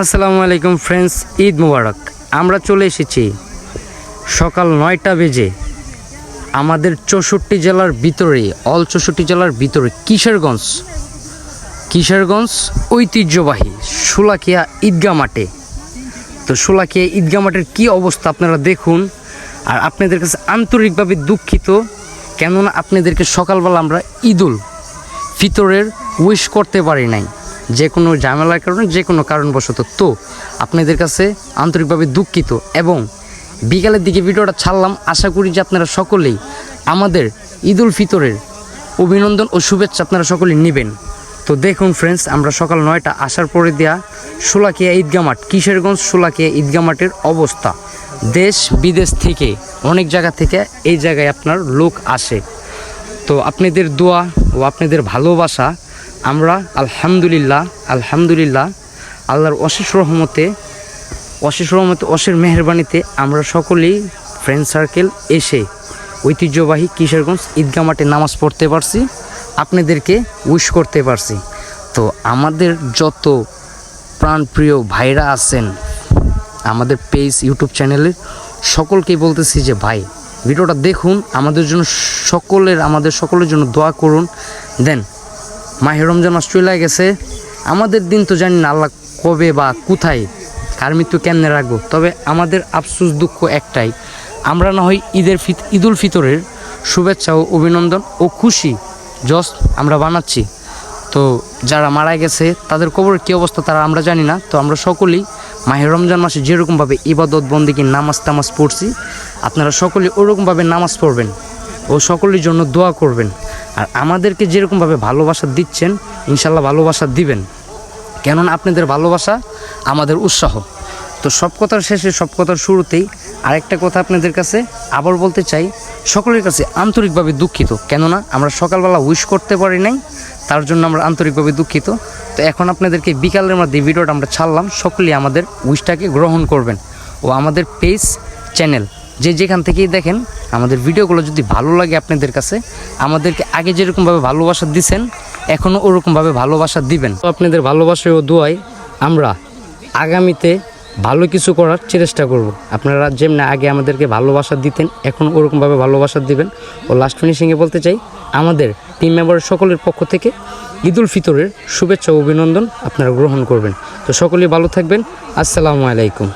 আসসালামু আলাইকুম ফ্রেন্ডস ঈদ মুবারক। আমরা চলে এসেছি সকাল নয়টা বেজে আমাদের চৌষট্টি জেলার ভিতরে, অল চৌষট্টি জেলার ভিতরে কিশোরগঞ্জ। কিশোরগঞ্জ ঐতিহ্যবাহী সুলাকিয়া ঈদগা মাঠে। তো সুলাকিয়া ঈদগা মাঠের কী অবস্থা আপনারা দেখুন। আর আপনাদের কাছে আন্তরিকভাবে দুঃখিত, কেননা আপনাদেরকে সকালবেলা আমরা ঈদুল ফিতরের উইশ করতে পারি নাই। যে কোনো ঝামেলার কারণে যে কোনো কারণবশত। তো আপনাদের কাছে আন্তরিকভাবে দুঃখিত এবং বিকালের দিকে ভিডিওটা ছাড়লাম। আশা করি যে আপনারা সকলেই আমাদের ঈদুল ফিতরের অভিনন্দন ও শুভেচ্ছা আপনারা সকলেই নেবেন। তো দেখুন ফ্রেন্ডস আমরা সকাল নয়টা আসার পরে দেয়া সোলাকিয়া ঈদগা মাঠ, কিশোরগঞ্জ সোলাকিয়া ঈদগা মাঠের অবস্থা। দেশ বিদেশ থেকে, অনেক জায়গা থেকে এই জায়গায় আপনার লোক আসে। তো আপনাদের দোয়া ও আপনাদের ভালোবাসা আমরা আলহামদুলিল্লাহ আলহামদুলিল্লাহ, আল্লাহর অশেষ রহমতে অশেষ রহমতে অশেষ মেহরবানিতে আমরা সকলেই ফ্রেন্ড সার্কেল এসে ঐতিহ্যবাহী কিশোরগঞ্জ ঈদগা মাঠে নামাজ পড়তে পারছি, আপনাদেরকে উইশ করতে পারছি। তো আমাদের যত প্রাণপ্রিয় ভাইরা আছেন, আমাদের পেজ ইউটিউব চ্যানেলের সকলকেই বলতেছি যে, ভাই, ভিডিওটা দেখুন, আমাদের জন্য সকলের, আমাদের সকলের জন্য দোয়া করুন। দেন মাহে রমজান মাস চলে গেছে। আমাদের দিন তো জানি না আল্লাহ কবে বা কোথায়, কার মৃত্যু কেমনে রাখব। তবে আমাদের আফসুস দুঃখ একটাই, আমরা না হয় ঈদের ফিত, ঈদুল ফিতরের শুভেচ্ছা ও অভিনন্দন ও খুশি জস আমরা বানাচ্ছি। তো যারা মারা গেছে, তাদের কবরের কী অবস্থা তারা আমরা জানি না। তো আমরা সকলেই মাহের রমজান মাসে যেরকমভাবে ইবাদত বন্দিকে নামাজ তামাজ পড়ছি, আপনারা সকলেই ওরকমভাবে নামাজ পড়বেন ও সকলের জন্য দোয়া করবেন। আর আমাদেরকে যেরকমভাবে ভালোবাসা দিচ্ছেন, ইনশাল্লাহ ভালোবাসা দিবেন। কেননা আপনাদের ভালোবাসা আমাদের উৎসাহ। তো সব কথার শেষে, সব কথার শুরুতেই আরেকটা কথা আপনাদের কাছে আবার বলতে চাই। সকলের কাছে আন্তরিকভাবে দুঃখিত, কেননা আমরা সকালবেলা উইশ করতে পারি নাই, তার জন্য আমরা আন্তরিকভাবে দুঃখিত। তো এখন আপনাদেরকে বিকালের মধ্যে ভিডিওটা আমরা ছাড়লাম, সকলেই আমাদের উইশটাকে গ্রহণ করবেন। ও আমাদের পেজ চ্যানেল যে যেখান থেকেই দেখেন আমাদের ভিডিওগুলো যদি ভালো লাগে আপনাদের কাছে, আমাদেরকে আগে যেরকমভাবে ভালোবাসা দিছেন, এখনও ওরকমভাবে ভালোবাসা দিবেন। তো আপনাদের ভালোবাসা ও দোয়ায় আমরা আগামীতে ভালো কিছু করার চেষ্টা করব। আপনারা যেমনি আগে আমাদেরকে ভালোবাসা দিতেন, এখন ওরকমভাবে ভালোবাসা দিবেন। ও লাস্ট ফিনিশিংয়ে বলতে চাই, আমাদের টিম মেম্বারের সকলের পক্ষ থেকে ঈদুল ফিতরের শুভেচ্ছা অভিনন্দন আপনারা গ্রহণ করবেন। তো সকলেই ভালো থাকবেন। আসসালামু আলাইকুম।